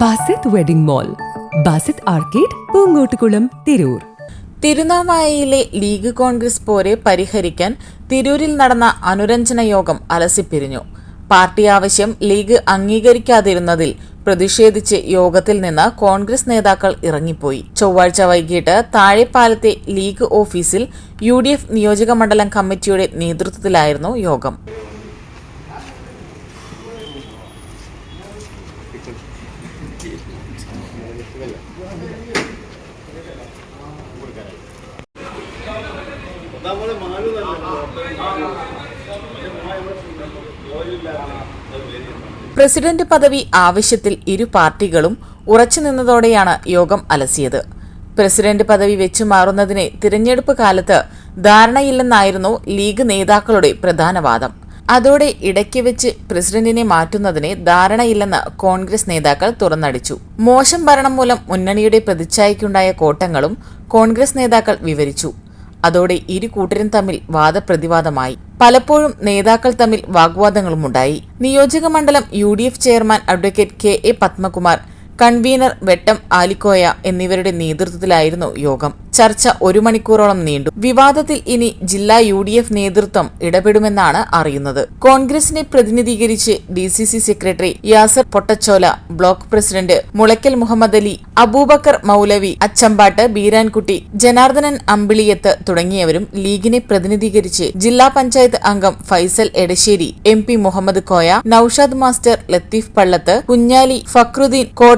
Basith wedding mall Basith arcade Poonkottukulam Tirur. തിരുനാവായയിലെ league Congress പോരെ പരിഹരിക്കാൻ തിരൂരിൽ നടന്ന അനുരഞ്ജന യോഗം അലസിപ്പിരിഞ്ഞു. പാർട്ടി ആവശ്യം ലീഗ് അംഗീകരിക്കാതിരുന്നതിൽ പ്രതിഷേധിച്ച് യോഗത്തിൽ നിന്ന് കോൺഗ്രസ് നേതാക്കൾ ഇറങ്ങിപ്പോയി. ചൊവ്വാഴ്ച വൈകിട്ട് താഴെപ്പാലത്തെ ലീഗ് ഓഫീസിൽ യു ഡി എഫ് നിയോജക മണ്ഡലം കമ്മിറ്റിയുടെ നേതൃത്വത്തിലായിരുന്നു യോഗം. പ്രസിഡന്റ് പദവി ആവശ്യത്തിൽ ഇരു പാർട്ടികളും ഉറച്ചുനിന്നതോടെയാണ് യോഗം അലസിയത്. പ്രസിഡന്റ് പദവി വെച്ചു മാറുന്നതിനെ തിരഞ്ഞെടുപ്പ് കാലത്ത് ധാരണയില്ലെന്നായിരുന്നു ലീഗ് നേതാക്കളുടെ പ്രധാന വാദം. അതോടെ ഇടയ്ക്ക് വെച്ച് പ്രസിഡന്റിനെ മാറ്റുന്നതിന് ധാരണയില്ലെന്ന് കോൺഗ്രസ് നേതാക്കൾ തുറന്നടിച്ചു. മോശം ഭരണം മൂലം മുന്നണിയുടെ പ്രതിച്ഛായയ്ക്കുണ്ടായ കോട്ടങ്ങളും കോൺഗ്രസ് നേതാക്കൾ വിവരിച്ചു. അതോടെ ഇരു കൂട്ടരും തമ്മിൽ വാദപ്രതിവാദമായി. പലപ്പോഴും നേതാക്കൾ തമ്മിൽ വാഗ്വാദങ്ങളുമുണ്ടായി. നിയോജക മണ്ഡലം U D F chairman advocate K A Padmakumar convener Vettam Alikoya എന്നിവരുടെ നേതൃത്വത്തിലായിരുന്നു യോഗം. ചർച്ച ഒരു മണിക്കൂറോളം നീണ്ടു. വിവാദത്തിൽ ഇനി ജില്ലാ യു ഡി എഫ് നേതൃത്വം ഇടപെടുമെന്നാണ് അറിയുന്നത്. കോൺഗ്രസിനെ പ്രതിനിധീകരിച്ച് D C C secretary Yasar Pottachola block president Mulakkal Muhammad Ali Aboobacker Moulavi Achambattu Beerankutty Janardhanan Ambiliyath തുടങ്ങിയവരും ലീഗിനെ പ്രതിനിധീകരിച്ച് ജില്ലാ പഞ്ചായത്ത് അംഗം Faisal Edasseri M P Muhammad Koya Noushad master Latheef Pallath Kunhali Fakhruddin